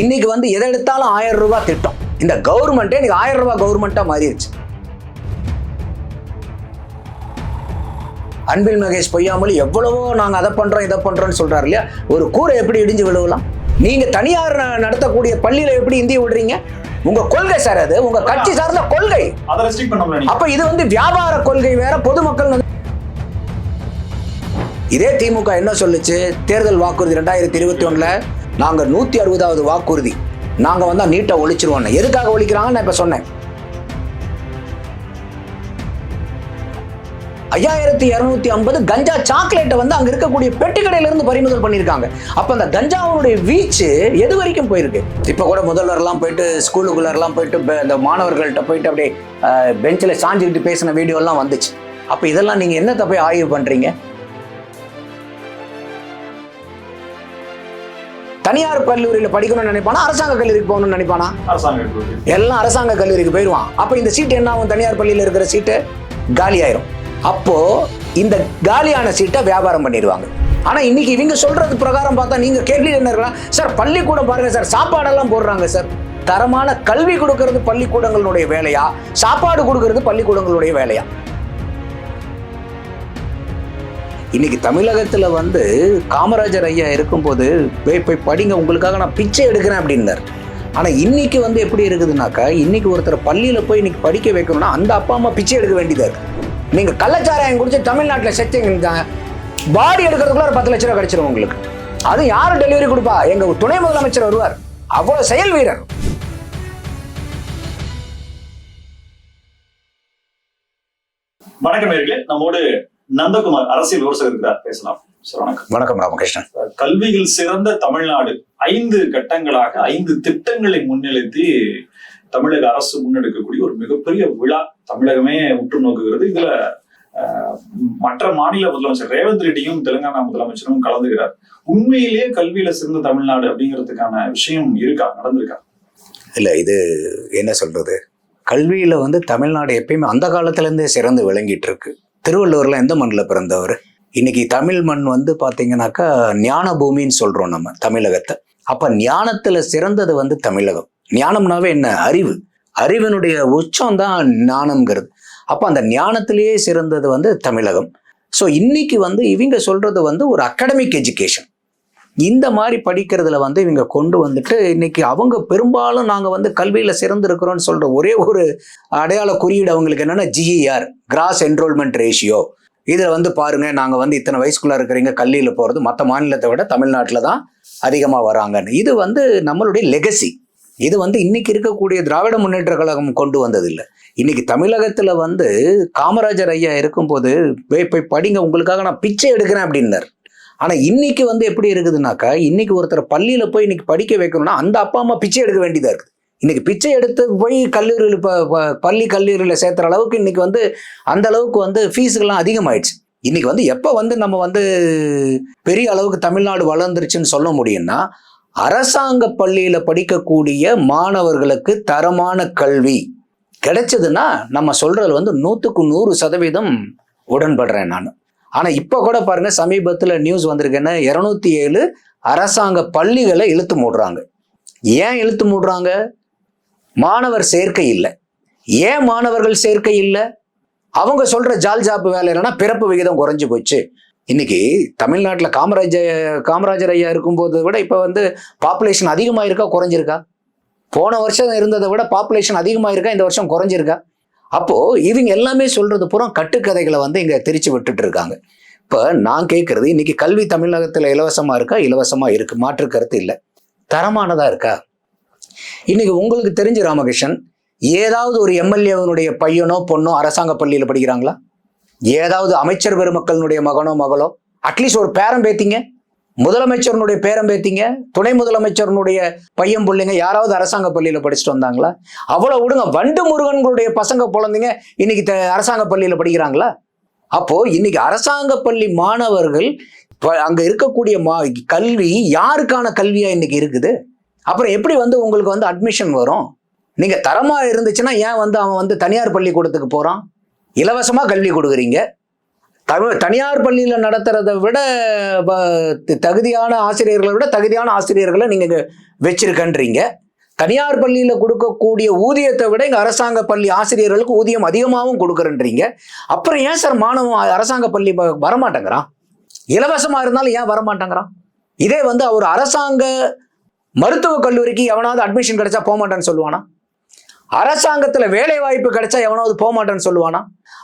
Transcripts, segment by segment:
இன்னைக்கு வந்து எதை எடுத்தாலும் ஆயிரம் ரூபாய் திட்டம். இந்த கவர்மெண்ட்டே இன்னைக்கு ஆயிரம் ரூபாய் கவர்மெண்ட்டா மாறிடுச்சு அன்பில் மகேஷ் பொய்யாமொழி எவ்வளவோ நாங்க அதை பண்றோம் இதை பண்றோம்னு சொல்றாரு இல்லையா? ஒரு கூரை எப்படி இடிஞ்சு விழுவலாம்? நீங்க தனியார் நடத்தக்கூடிய பள்ளியில எப்படி இந்திய விடுறீங்க? உங்க கொள்கை சார் அது. உங்க கட்சி சார்ந்த கொள்கை. அப்ப இது வந்து வியாபார கொள்கை வேற பொதுமக்கள் இதே திமுக என்ன சொல்லுச்சு? தேர்தல் வாக்குறுதி ரெண்டாயிரத்தி இருபத்தி ஒண்ணுல நாங்கள் நூற்றி அறுபதாவது வாக்குறுதி. நாங்கள் வந்தால் நீட்டை ஒழிச்சிருவோம் எதுக்காக ஒழிக்கிறாங்கன்னு நான் இப்போ சொன்னேன். ஐயாயிரத்தி இரநூத்தி ஐம்பது கஞ்சா சாக்லேட்டை வந்து அங்கே இருக்கக்கூடிய பெட்டி கடையில பறிமுதல் பண்ணியிருக்காங்க. அப்போ அந்த கஞ்சாவுடைய வீச்சு எது வரைக்கும் போயிருக்கு? இப்போ கூட முதல்வர்லாம் போயிட்டு ஸ்கூலுக்குள்ளெல்லாம் போயிட்டு இந்த மாணவர்கள்ட்ட போயிட்டு அப்படியே பெஞ்சில் சாஞ்சிக்கிட்டு பேசின வீடியோலாம் வந்துச்சு. அப்போ இதெல்லாம் நீங்கள் என்ன தப்பை ஆய்வு பண்ணுறீங்க தனியார் கல்லூரியில படிக்கணும்னு நினைப்பானா? அரசாங்க கல்லூரிக்கு போகணும்னு நினைப்பானா? எல்லாம் அரசாங்க கல்லூரிக்கு போயிடுவான் அப்ப இந்த சீட் என்ன ஆகும்? தனியார் பள்ளியில் இருக்கிற சீட்டு காலி ஆயிரும் அப்போ இந்த காலியான சீட்டை வியாபாரம் பண்ணிடுவாங்க. ஆனா இன்னைக்கு இவங்க சொல்றது பிரகாரம் பார்த்தா நீங்க கேள்வி என்ன இருக்கலாம் சார் பள்ளிக்கூடம் பாருங்க சார். சாப்பாடெல்லாம் போடுறாங்க சார். தரமான கல்வி கொடுக்கறது பள்ளிக்கூடங்களுடைய வேலையா? சாப்பாடு கொடுக்கறது பள்ளிக்கூடங்களுடைய வேலையா? இன்னைக்கு தமிழகத்துல வந்து காமராஜர் ஐயா இருக்கும்போது போய் போய் படிங்க உங்களுக்காக நான் பிச்சை எடுக்கிறேன் அப்படின்னார். ஆனால் இன்னைக்கு வந்து எப்படி இருக்குதுனாக்கா இன்னைக்கு ஒருத்தர் பள்ளியில் போய் இன்னைக்கு படிக்க வைக்கணும்னா அந்த அப்பா அம்மா பிச்சை எடுக்க வேண்டியதாக இருக்குது நீங்கள் கள்ளச்சாராயம் குடிச்சு தமிழ்நாட்டில் செத்தீங்க பாடி எடுக்கிறதுக்குள்ள ஒரு பத்து லட்ச ரூபா கிடைச்சிரும் உங்களுக்கு. அது யார் டெலிவரி கொடுப்பா? எங்கள் துணை முதலமைச்சர் வருவார். அவ்வளோ செயல் வீரர். வணக்கம் நம்மோடு நந்தகுமார் அரசியல் விமர்சகர் இருக்கிறார். பேசலாம். வணக்கம். வணக்கம் ராமகிருஷ்ணன் கல்வியில் சிறந்த தமிழ்நாடு ஐந்து கட்டங்களாக ஐந்து திட்டங்களை முன்னிறுத்தி தமிழக அரசு முன்னெடுக்கக்கூடிய ஒரு மிகப்பெரிய விழா தமிழகமே உற்று நோக்குகிறது. இதுல மற்ற மாநில முதலமைச்சர் ரேவந்த் ரெட்டியும் தெலுங்கானா முதலமைச்சரும் கலந்துகிறார். உண்மையிலேயே கல்வியில சிறந்த தமிழ்நாடு அப்படிங்கிறதுக்கான விஷயம் இருக்கா? நடந்திருக்கா? இல்ல இது என்ன சொல்றது? கல்வியில வந்து தமிழ்நாடு எப்பயுமே அந்த காலத்துல இருந்தே சிறந்து விளங்கிட்டு இருக்கு. திருவள்ளுவரில் எந்த மண்ணில் பிறந்தவர்? இன்னைக்கு தமிழ் மண் வந்து பார்த்தீங்கன்னாக்கா ஞான பூமின்னு சொல்கிறோம் நம்ம தமிழகத்தை. அப்போ ஞானத்தில் சிறந்தது வந்து தமிழகம். ஞானம்னாவே என்ன? அறிவு. அறிவினுடைய உச்சம் தான் ஞானம்ங்கிறது. அப்போ அந்த ஞானத்திலேயே சிறந்தது வந்து தமிழகம். ஸோ இன்னைக்கு வந்து இவங்க சொல்றது வந்து ஒரு அகாடமிக் எஜுகேஷன் இந்த மாதிரி படிக்கிறதுல வந்து இவங்க கொண்டு வந்துட்டு இன்னைக்கு அவங்க பெரும்பாலும் நாங்க வந்து கல்வியில சிறந்திருக்கிறோம்னு சொல்ற ஒரே ஒரு அடையாள குறியீடு அவங்களுக்கு என்னன்னா ஜிஇஆர் கிராஸ் என்ரோல்மெண்ட் ரேஷியோ இதுல வந்து பாருங்க நாங்க வந்து இத்தனை வயசுக்குள்ள இருக்கிறீங்க கல்வியில போறது மற்ற மாநிலத்தை விட தமிழ்நாட்டில் தான் அதிகமா வராங்கன்னு. இது வந்து நம்மளுடைய லெகசி இது வந்து இன்னைக்கு இருக்கக்கூடிய திராவிட முன்னேற்ற கழகம் கொண்டு வந்தது இல்லை இன்னைக்கு தமிழகத்துல வந்து காமராஜர் ஐயா இருக்கும்போது போய் போய் படிங்க உங்களுக்காக நான் பிச்சை எடுக்கிறேன் அப்படின்னார். ஆனால் இன்னைக்கு வந்து எப்படி இருக்குதுனாக்கா இன்னைக்கு ஒருத்தர் பள்ளியில் போய் இன்னைக்கு படிக்க வைக்கணும்னா அந்த அப்பா அம்மா பிச்சை எடுக்க வேண்டியதாக இருக்குது. இன்னைக்கு பிச்சை எடுத்து போய் கல்லூரியில் இப்போ பள்ளி கல்லூரியில் சேர்த்துற அளவுக்கு இன்னைக்கு வந்து அந்த அளவுக்கு வந்து ஃபீஸுகள்லாம் அதிகமாயிடுச்சு. இன்னைக்கு வந்து எப்போ வந்து நம்ம வந்து பெரிய அளவுக்கு தமிழ்நாடு வளர்ந்துருச்சுன்னு சொல்ல முடியும்னா அரசாங்க பள்ளியில் படிக்கக்கூடிய மாணவர்களுக்கு தரமான கல்வி கிடைச்சதுன்னா நம்ம சொல்றது வந்து நூற்றுக்கு நூறு சதவீதம் உடன்படுறேன் நான். ஆனால் இப்போ கூட பாருங்க சமீபத்தில் நியூஸ் வந்திருக்குன்னா இரநூத்தி ஏழு அரசாங்க பள்ளிகளை இழுத்து மூடுறாங்க. ஏன் இழுத்து மூடுறாங்க? மாணவர் சேர்க்கை இல்லை. ஏன் மாணவர்கள் சேர்க்கை இல்லை? அவங்க சொல்ற ஜால் ஜாப்பு வேலை என்னன்னா பிறப்பு விகிதம் குறைஞ்சு போச்சு. இன்னைக்கு தமிழ்நாட்டில் காமராஜர் காமராஜர் ஐயா இருக்கும்போது விட இப்போ வந்து பாப்புலேஷன் அதிகமாக இருக்கா குறைஞ்சிருக்கா? போன வருஷம் இருந்ததை விட பாப்புலேஷன் அதிகமாக இருக்கா இந்த வருஷம் குறைஞ்சிருக்கா? அப்போ இவங்க எல்லாமே சொல்றது பூரா கட்டுக்கதைகளை வந்து இங்க திரிச்சு விட்டுட்டு இருக்காங்க. இப்போ நான் கேட்கறது இன்னைக்கு கல்வி தமிழகத்தில் இலவசமா இருக்கா? இலவசமா இருக்கு. மாற்று கருத்து இல்லை. தரமானதா இருக்கா? இன்னைக்கு உங்களுக்கு தெரிஞ்சு ராமகிருஷ்ணன் ஏதாவது ஒரு எம்எல்ஏவனுடைய பையனோ பொண்ணோ அரசாங்க பள்ளியில் படிக்கிறாங்களா? ஏதாவது அமைச்சர் பெருமக்களினுடைய மகனோ மகளோ? அட்லீஸ்ட் ஒரு பேரம் பேத்திங்க? முதலமைச்சரனுடைய பேரம்பேத்திங்க துணை முதலமைச்சரனுடைய பையன் பிள்ளைங்க யாராவது அரசாங்க பள்ளியில படிச்சுட்டு வந்தாங்களா? அவ்வளவு விடுங்க வண்டு முருகன்களுடைய பசங்க குழந்தைங்க இன்னைக்கு த- அரசாங்க பள்ளியில படிக்கிறாங்களா? அப்போ இன்னைக்கு அரசாங்க பள்ளி மாணவர்கள் ப- அங்க இருக்கக்கூடிய மா கல்வி யாருக்கான கல்வியா இன்னைக்கு இருக்குது? அப்புறம் எப்படி வந்து உங்களுக்கு வந்து அட்மிஷன் வரும்? நீங்க தரமா இருந்துச்சுன்னா ஏன் வந்து அவன் வந்து தனியார் பள்ளிக்கூடத்துக்கு போறான்? இலவசமா கல்வி கொடுக்குறீங்க. தமிழ் தனியார் பள்ளியில் நடத்துறத விட தகுதியான ஆசிரியர்களை விட தகுதியான ஆசிரியர்களை நீங்கள் வச்சிருக்கன்றீங்க. தனியார் பள்ளியில் கொடுக்கக்கூடிய ஊதியத்தை விட இங்கே அரசாங்க பள்ளி ஆசிரியர்களுக்கு ஊதியம் அதிகமாகவும் கொடுக்குறன்றீங்க. அப்புறம் ஏன் சார் மாணவன் அரசாங்க பள்ளி வரமாட்டேங்கிறான்? இலவசமாக இருந்தாலும் ஏன் வரமாட்டேங்கிறான்? இதே வந்து அவர் அரசாங்க மருத்துவக் கல்லூரிக்கு எவனாவது அட்மிஷன் கிடைச்சா போக மாட்டேன்னு சொல்லுவானா? அரசாங்கத்துல வேலை வாய்ப்பு கிடைச்சா எவனாவது போக மாட்டேன்னு சொல்லுவானா?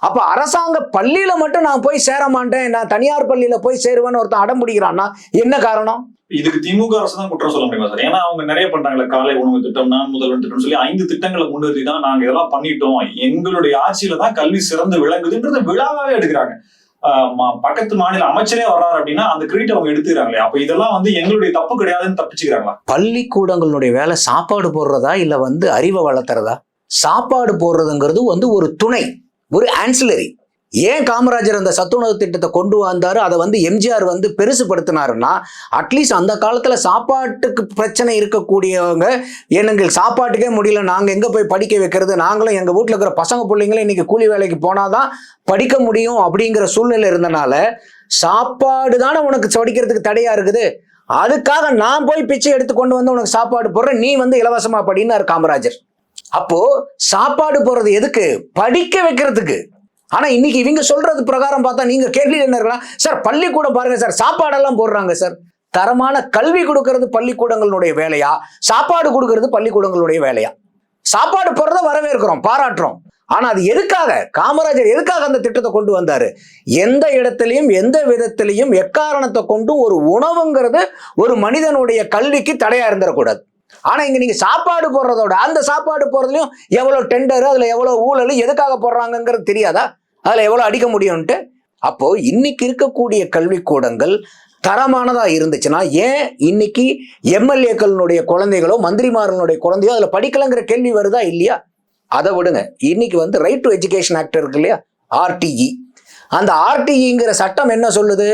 அப்ப அரசாங்க பள்ளியில மட்டும் நான் போய் சேர மாட்டேன் நான் தனியார் பள்ளியில போய் சேருவேன்னு ஒருத்தன் அடம் பிடிக்கிறான்னா என்ன காரணம்? இதுக்கு திமுக அரசு தான் குற்றம் சொல்ல முடியுமா சார்? ஏன்னா அவங்க நிறைய பண்றாங்களே காலை உணவு திட்டம் நான் முதல்வன் திட்டம் சொல்லி ஐந்து திட்டங்களை முன்னிறுத்தி தான் நாங்க இதெல்லாம் பண்ணிட்டோம். எங்களுடைய ஆட்சியில தான் கல்வி சிறந்து விளங்குதுன்றது விழாவாவே எடுக்கிறாங்க. பக்கத்து மாநில அமைச்சரே வர்றாரு அப்படின்னா அந்த கிரெடிட் அவங்க எடுத்துக்கிறாங்களே. அப்ப இதெல்லாம் வந்து எங்களுடைய தப்பு கிடையாதுன்னு தப்பிச்சுக்கிறாங்களா? பள்ளிக்கூடங்களுடைய வேலை சாப்பாடு போடுறதா இல்ல வந்து அறிவை வளர்த்துறதா? சாப்பாடு போடுறதுங்கிறது வந்து ஒரு துணை ஒரு ஆன்சிலரி ஏன் காமராஜர் அந்த சத்துணவு திட்டத்தை கொண்டு வந்தார்? அதை வந்து எம்ஜிஆர் வந்து பெருசுப்படுத்தினாருன்னா அட்லீஸ்ட் அந்த காலத்தில் சாப்பாட்டுக்கு பிரச்சனை இருக்கக்கூடியவங்க எனக்கு சாப்பாட்டுக்கே முடியல. நாங்கள் எங்கே போய் படிக்க வைக்கிறது? நாங்களும் எங்கள் வீட்டில் இருக்கிற பசங்க பிள்ளைங்களும் இன்றைக்கி கூலி வேலைக்கு போனால் தான் படிக்க முடியும் அப்படிங்கிற சூழ்நிலை இருந்தனால சாப்பாடு தானே உனக்கு படிக்கிறதுக்கு தடையாக இருக்குது. அதுக்காக நான் போய் பிச்சை எடுத்து கொண்டு வந்து உனக்கு சாப்பாடு போடுறேன். நீ வந்து இலவசமாக படின்னார் காமராஜர். அப்போது சாப்பாடு போடுறது எதுக்கு? படிக்க வைக்கிறதுக்கு. ஆனால் இன்னைக்கு இவங்க சொல்றது பிரகாரம் பார்த்தா நீங்கள் கேள்வி என்ன இருக்கலாம்? சார் பள்ளிக்கூடம் பாருங்க சார் சாப்பாடெல்லாம் போடுறாங்க சார். தரமான கல்வி கொடுக்கறது பள்ளிக்கூடங்களுடைய வேலையா? சாப்பாடு கொடுக்கறது பள்ளிக்கூடங்களுடைய வேலையா? சாப்பாடு போடுறத வரவேற்கிறோம் பாராட்டுறோம். ஆனா அது எதுக்காக? காமராஜர் எதுக்காக அந்த திட்டத்தை கொண்டு வந்தாரு? எந்த இடத்துலையும் எந்த விதத்திலையும் எக்காரணத்தை கொண்டும் ஒரு உணவுங்கிறது ஒரு மனிதனுடைய கல்விக்கு தடையா இருந்துடக்கூடாது ஆனா இங்க நீங்க சாப்பாடு போடுறதோட அந்த சாப்பாடு போடுறதுலயும் எவ்வளவு டெண்டர் அதுல எவ்வளவு ஊழல் எதுக்காக போடுறாங்கங்கிறது தெரியாதா? அதில் எவ்வளோ அடிக்க முடியும்ன்ட்டு அப்போ இன்னைக்கு இருக்கக்கூடிய கல்விக்கூடங்கள் தரமானதா இருந்துச்சுன்னா ஏன் இன்னைக்கு எம்எல்ஏக்களினுடைய குழந்தைகளோ மந்திரிமார்களுடைய குழந்தையோ அதில் படிக்கலங்கிற கேள்வி வருதா இல்லையா? அதை விடுங்க. இன்னைக்கு வந்து ரைட் டு எஜுகேஷன் ஆக்ட் இருக்கு இல்லையா? ஆர்டிஇ அந்த ஆர்டிஇங்கிற சட்டம் என்ன சொல்லுது?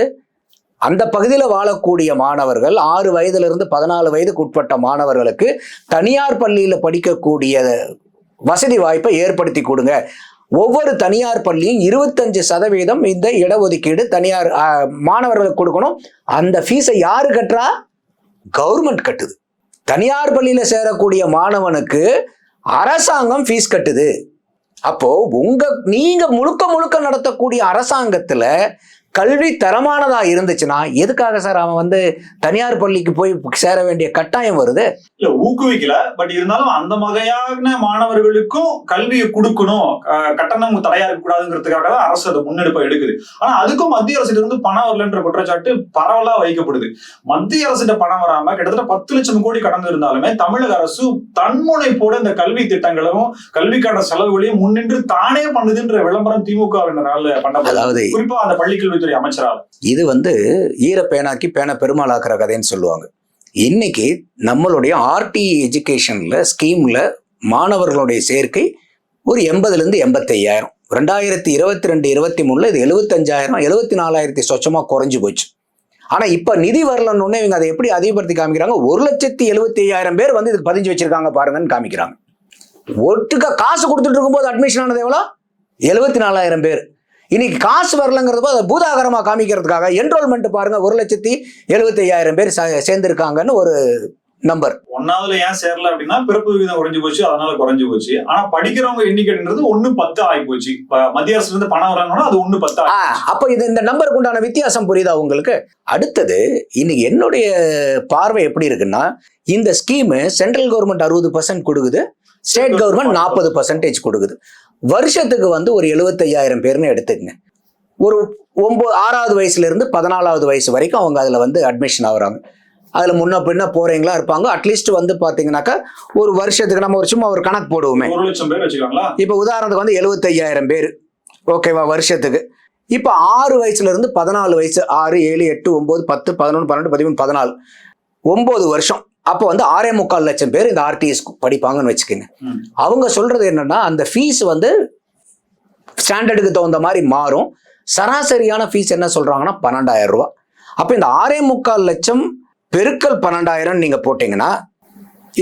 அந்த பகுதியில் வாழக்கூடிய மாணவர்கள் ஆறு வயதிலிருந்து பதினாலு வயதுக்கு உட்பட்ட மாணவர்களுக்கு தனியார் பள்ளியில் படிக்கக்கூடிய வசதி வாய்ப்பை ஏற்படுத்தி கொடுங்க. ஒவ்வொரு தனியார் பள்ளியும் இருபத்தஞ்சு சதவீதம் இந்த இடஒதுக்கீடு தனியார் மாணவர்களுக்கு கொடுக்கணும். அந்த ஃபீஸை யாரு கட்டுறா? கவர்மெண்ட் கட்டுது. தனியார் பள்ளியில சேரக்கூடிய மாணவனுக்கு அரசாங்கம் ஃபீஸ் கட்டுது. அப்போ உங்க நீங்க முழுக்க முழுக்க நடத்தக்கூடிய அரசாங்கத்துல கல்வி தரமானதா இருந்துச்சுன்னா எதுக்காக சார் அவன் வந்து தனியார் பள்ளிக்கு போய் சேர வேண்டிய கட்டாயம் வருது? இல்ல ஊக்குவிக்கல. பட் இருந்தாலும் அந்த வகையான மாணவர்களுக்கும் கல்வியை கொடுக்கணும். கட்டணம் தடையா இருக்கக்கூடாதுங்கிறதுக்காக தான் அரசு அதை முன்னெடுப்பை எடுக்குது. ஆனா அதுக்கும் மத்திய அரசுல இருந்து பணம் வரலன்ற குற்றச்சாட்டு பரவலா வைக்கப்படுது. மத்திய அரசிட்ட பணம் வராம கிட்டத்தட்ட பத்து லட்சம் கோடி கடந்து இருந்தாலுமே தமிழக அரசு தன்முனைப்போட இந்த கல்வி திட்டங்களும் கல்விக்கான செலவுகளையும் முன்னின்று தானே பண்ணுதுன்ற விளம்பரம் திமுகவினரால் பண்ணப்படுது. அதாவது குறிப்பா அந்த பள்ளிக்கல்வித்துறை அமைச்சரால். இது வந்து ஈர பேனாக்கி பேனை பெருமாளாக்குற கதைன்னு சொல்லுவாங்க. இன்னைக்கு நம்மளுடைய ஆர்டி எஜுகேஷன்ல ஸ்கீம்ல மாணவர்களுடைய சேர்க்கை ஒரு எண்பதுலேருந்து எண்பத்தையாயிரம். ரெண்டாயிரத்தி இருபத்தி ரெண்டு இருபத்தி மூணுல இது எழுபத்தஞ்சாயிரம் எழுபத்தி நாலாயிரத்தி சொச்சமா குறைஞ்சு போச்சு. ஆனா இப்ப நிதி வரலன்னு இவங்க அதை எப்படி அதிகப்படுத்தி காமிக்கிறாங்க? ஒரு லட்சத்தி எழுபத்தி ஐயாயிரம் பேர் வந்து இதுக்கு பதிஞ்சு வச்சிருக்காங்க பாருங்கன்னு காமிக்கிறாங்க. ஒட்டுக்க காசு கொடுத்துட்டு இருக்கும்போது அட்மிஷன் ஆனது எவ்வளோ? எழுபத்தி நாலாயிரம் பேர். இன்னைக்கு காசு வரலங்கிறத அதை பூதாகரமா காமிக்கிறதுக்காக என்ரோல்மெண்ட் பாருங்க ஒரு லட்சத்தி எழுபத்தி ஐயாயிரம் பேர் சேர்ந்திருக்காங்கன்னு ஒரு நம்பர் ஒன்னாவதுல ஏன் சேரல அப்படின்னா பிறப்பு விகிதம் குறைஞ்சு போச்சு அதனால குறைஞ்சு போச்சு. ஆனா படிக்கிறவங்க எண்ணிக்கைன்றது ஒண்ணு பத்து ஆகி போச்சு. மத்திய அரசுல இருந்து பணம் வரணும்னா அது ஒண்ணு பத்து அப்ப இது இந்த நம்பருக்கு உண்டான வித்தியாசம் புரியுதா உங்களுக்கு? அடுத்தது இன்னைக்கு என்னுடைய பார்வை எப்படி இருக்குன்னா இந்த ஸ்கீம் சென்ட்ரல் கவர்மெண்ட் அறுபது பர்சன்ட் கொடுக்குது ஸ்டேட் கவர்மெண்ட் நாற்பது பர்சன்டேஜ் கொடுக்குது. வருஷத்துக்கு வந்து ஒரு எழுபத்தையாயிரம் பேர்னு எடுத்துக்கங்க. ஒரு ஒம்பது ஆறாவது வயசுல இருந்து பதினாலாவது வயசு வரைக்கும் அவங்க அதில் வந்து அட்மிஷன் ஆகுறாங்க. அதில் முன்ன பின்ன போறீங்களா இருப்பாங்க. அட்லீஸ்ட் வந்து பார்த்தீங்கன்னாக்கா ஒரு வருஷத்துக்கு நம்ம ஒரு சும்மா ஒரு கணக்கு போடுவோமே. இப்போ உதாரணத்துக்கு வந்து எழுபத்தையாயிரம் பேர். ஓகேவா வருஷத்துக்கு. இப்போ ஆறு வயசுல இருந்து பதினாலு வயசு ஆறு ஏழு எட்டு ஒம்பது பத்து பதினொன்று பன்னெண்டு பதிமூணு பதினாலு. ஒம்பது வருஷம். அப்போ வந்து ஆறே முக்கால் லட்சம் பேர் இந்த ஆர்டிஎஸ் படிப்பாங்கன்னு வச்சுக்கோங்க. அவங்க சொல்றது என்னன்னா அந்த ஃபீஸ் வந்து ஸ்டாண்டர்டுக்கு தகுந்த மாதிரி மாறும். சராசரியான ஃபீஸ் என்ன சொல்றாங்கன்னா பன்னெண்டாயிரம் ரூபா அப்போ இந்த ஆறே முக்கால் லட்சம் பெருக்கல் பன்னெண்டாயிரம் நீங்க போட்டீங்கன்னா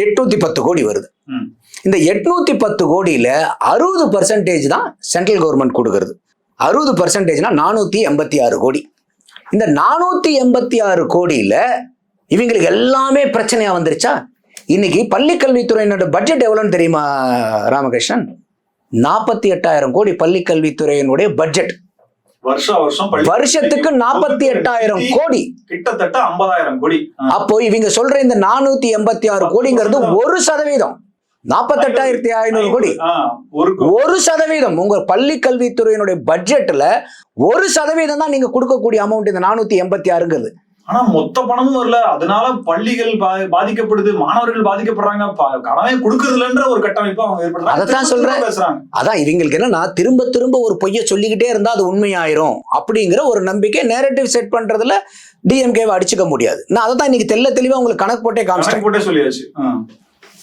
எட்நூத்தி பத்து கோடி வருது. இந்த எட்நூத்தி பத்து கோடியில அறுபது பர்சன்டேஜ் தான் சென்ட்ரல் கவர்மெண்ட் கொடுக்கறது. அறுபது பர்சன்டேஜ்னா நானூற்றி எண்பத்தி ஆறு கோடி. இந்த நானூற்றி எண்பத்தி ஆறு கோடியில் இவங்களுக்கு எல்லாமே பிரச்சனையாக வந்துருச்சா? இன்னைக்கு பள்ளி கல்வித்துறையினோட பட்ஜெட் எவ்வளோன்னு தெரியுமா ராமகிருஷ்ணன்? நாற்பத்தி எட்டாயிரம் கோடி பள்ளி கல்வித்துறையினுடைய பட்ஜெட் வருஷத்துக்கு நாற்பத்தி எட்டாயிரம் கோடி. கிட்டத்தட்ட ஐம்பதாயிரம் கோடி. அப்போ இவங்க சொல்ற இந்த நானூத்தி எண்பத்தி ஆறு கோடிங்கிறது ஒரு சதவீதம். நாற்பத்தெட்டாயிரத்தி ஐநூறு கோடி. ஒரு சதவீதம். உங்க பள்ளி கல்வித்துறையினுடைய பட்ஜெட்ல ஒரு சதவீதம் தான் நீங்க கொடுக்கக்கூடிய அமௌண்ட் இந்த நானூத்தி எண்பத்தி ஆறுங்கிறது. ஆனா மொத்த பணமும் வரல. அதனால பள்ளிகள் பா- பாதிக்கப்படுது. மாணவர்கள் பாதிக்கப்படுறாங்க. கனவே கொடுக்கறதுலன்ற ஒரு கட்டமைப்பு அவங்க ஏற்படுறாங்க திரும்ப சொல்றேன். பேசுறாங்க. அதான் இவங்களுக்கு என்னன்னா திரும்ப திரும்ப ஒரு பொய்யை சொல்லிக்கிட்டே இருந்தா அது உண்மையாயிரும். அப்படிங்கிற ஒரு நம்பிக்கை நேரட்டிவ் செட் பண்றதுல டிஎம்கேவை அடிச்சுக்க முடியாது. நான் அதை தான் இன்னைக்கு தெல்ல தெளிவா உங்களுக்கு கணக்கு போட்டே கணக்கு போட்டே சொல்லியாச்சு.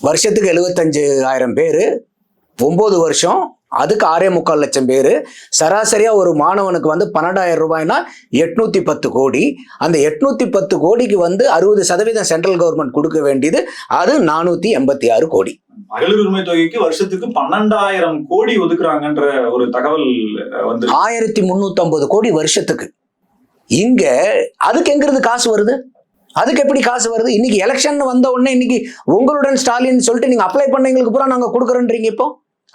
வருஷத்துக்கு எழுபத்தஞ்சு ஆயிரம் பேர் ஒம்பது வருஷம் அதுக்கு ஆறே முக்கால் லட்சம் பேர். சராசரியாக ஒரு மாணவனுக்கு வந்து பன்னெண்டாயிரம் ரூபாய்னா எட்நூத்தி பத்து கோடி. அந்த எட்நூத்தி பத்து கோடிக்கு வந்து அறுபது சதவீதம் சென்ட்ரல் கவர்மெண்ட் கொடுக்க வேண்டியது அது நானூற்றி எண்பத்தி ஆறு கோடி. மகளிர் உரிமை தொகைக்கு வருஷத்துக்கு பன்னெண்டாயிரம் கோடி ஒதுக்குறாங்கன்ற ஒரு தகவல் வந்து ஆயிரத்தி முந்நூற்றம்பது கோடி வருஷத்துக்கு. இங்க அதுக்கு எங்கிருந்து காசு வருது? அதுக்கு எப்படி காசு வருது? இன்னைக்கு எலெக்ஷன் வந்த உடனே இன்னைக்கு உங்களுடன் ஸ்டாலின் சொல்லிட்டு நீங்க அப்ளை பண்ணவங்களுக்கு பூரா நாங்க கொடுக்குறோன்றீங்க இப்போ?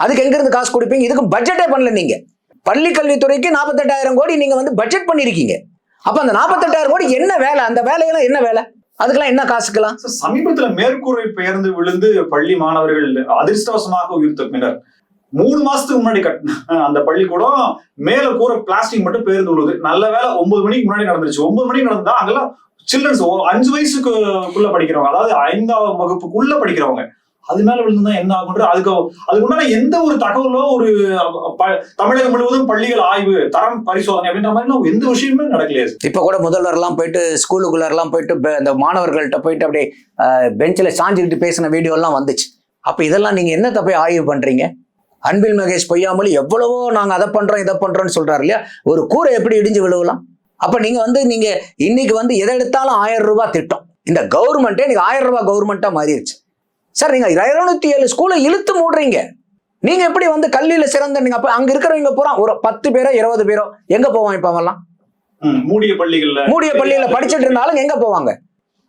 அதுக்கு எங்கிருந்து காசு கொடுப்பீங்க? இதுக்கு பட்ஜெட்டே பண்ணல நீங்க. பள்ளி கல்வித்துறைக்கு நாற்பத்தெட்டாயிரம் கோடி நீங்க வந்து பட்ஜெட் பண்ணிருக்கீங்க. அப்ப அந்த நாற்பத்தெட்டாயிரம் கோடி என்ன வேலை? அந்த வேலையெல்லாம் என்ன வேலை? அதுக்கெல்லாம் என்ன காசுக்கலாம் சமீபத்துல மேற்கூரை பெயர்ந்து விழுந்து பள்ளி மாணவர்கள் அதிர்ஷ்டவசமாக உயிர் தப்பினர் மூணு மாசத்துக்கு முன்னாடி கட்டின அந்த பள்ளிக்கூடம் மேல கூற பிளாஸ்டிக் மட்டும் பெயர்ந்து உள்ளது நல்ல வேலை ஒன்பது மணிக்கு முன்னாடி நடந்துருச்சு. ஒன்பது மணிக்கு நடந்தா அங்கெல்லாம் சில்ட்ரன்ஸ் அஞ்சு வயசுக்குள்ள படிக்கிறவங்க அதாவது ஐந்தாம் வகுப்புக்குள்ள படிக்கிறவங்க அது மேல விழுந்தா என்ன ஆகுன்ற அதுக்கு அதுக்கு முன்னாடி எந்த ஒரு தகவலோ ஒரு ப- தமிழகம் முழுவதும் பள்ளிகள் ஆய்வு தரம் பரிசோதனை அப்படின்ற மாதிரி எந்த விஷயமே நடக்கலையே. இப்ப கூட முதல்வர்லாம் போயிட்டு ஸ்கூலுக்குள்ளெல்லாம் போயிட்டு இந்த மாணவர்கள்ட்ட போயிட்டு அப்படியே பெஞ்சில் சாஞ்சுக்கிட்டு பேசின வீடியோ எல்லாம் வந்துச்சு. அப்ப இதெல்லாம் நீங்க என்ன தப்பை ஆய்வு பண்றீங்க? அன்பில் மகேஷ் பொய்யாமொழி எவ்வளவோ நாங்க அதை பண்றோம் இதை பண்றோம்னு சொல்றாரு இல்லையா? ஒரு கூரை எப்படி இடிஞ்சு விழுவலாம்? அப்ப நீங்க வந்து நீங்க இன்னைக்கு வந்து எதை எடுத்தாலும் ஆயிரம் ரூபாய் திட்டம். இந்த கவர்மெண்ட்டே இன்னைக்கு ஆயிரம் ரூபாய் கவர்மெண்ட்டா மாறிடுச்சு சார் நீங்க இருநூத்தி ஏழு ஸ்கூலை இழுத்து மூடுறீங்க. நீங்க எப்படி வந்து கல்வியில சிறந்த நீங்க அப்ப அங்க இருக்கிறவங்க பூரா ஒரு பத்து பேரோ இருபது பேரோ எங்க போவான் இப்ப அவன்லாம்? ம், மூடிய பள்ளிகள்ல. மூடிய பள்ளியில படிச்சுட்டு இருந்தாலும் எங்க போவாங்க?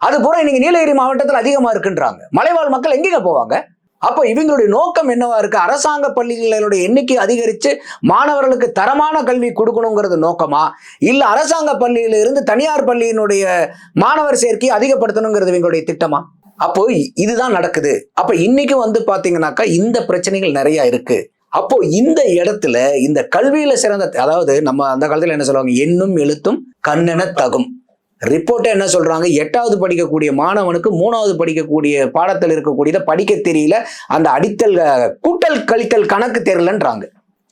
அது பூரா இன்னைக்கு நீலகிரி மாவட்டத்தில் அதிகமா இருக்குன்றாங்க. மலைவாழ் மக்கள் எங்கெங்க போவாங்க? அப்போ இவங்களுடைய நோக்கம் என்னவா இருக்கு? அரசாங்க பள்ளிகளுடைய எண்ணிக்கை அதிகரிச்சு மாணவர்களுக்கு தரமான கல்வி கொடுக்கணுங்கிறது நோக்கமா? இல்ல அரசாங்க பள்ளியில இருந்து தனியார் பள்ளியினுடைய மாணவர் சேர்க்கை அதிகப்படுத்தணுங்கிறது இவங்களுடைய திட்டமா? அப்போ இதுதான் நடக்குது. அப்ப இன்னைக்கு வந்து பாத்தீங்கன்னாக்கா இந்த பிரச்சனைகள் நிறைய இருக்கு. அப்போ இந்த இடத்துல இந்த கல்வியில சிறந்த அதாவது நம்ம அந்த காலத்துல என்ன சொல்லுவாங்க? எண்ணும் எழுத்தும் கண்ணென தகும். ரிப்போர்ட்டை என்ன சொல்றாங்க? எட்டாவது படிக்கக்கூடிய மாணவனுக்கு மூணாவது படிக்கக்கூடிய பாடத்தில் இருக்கக்கூடியதை படிக்க தெரியல. அந்த அடித்தல் கூட்டல் கழித்தல் கணக்கு தெரியலன்றாங்க.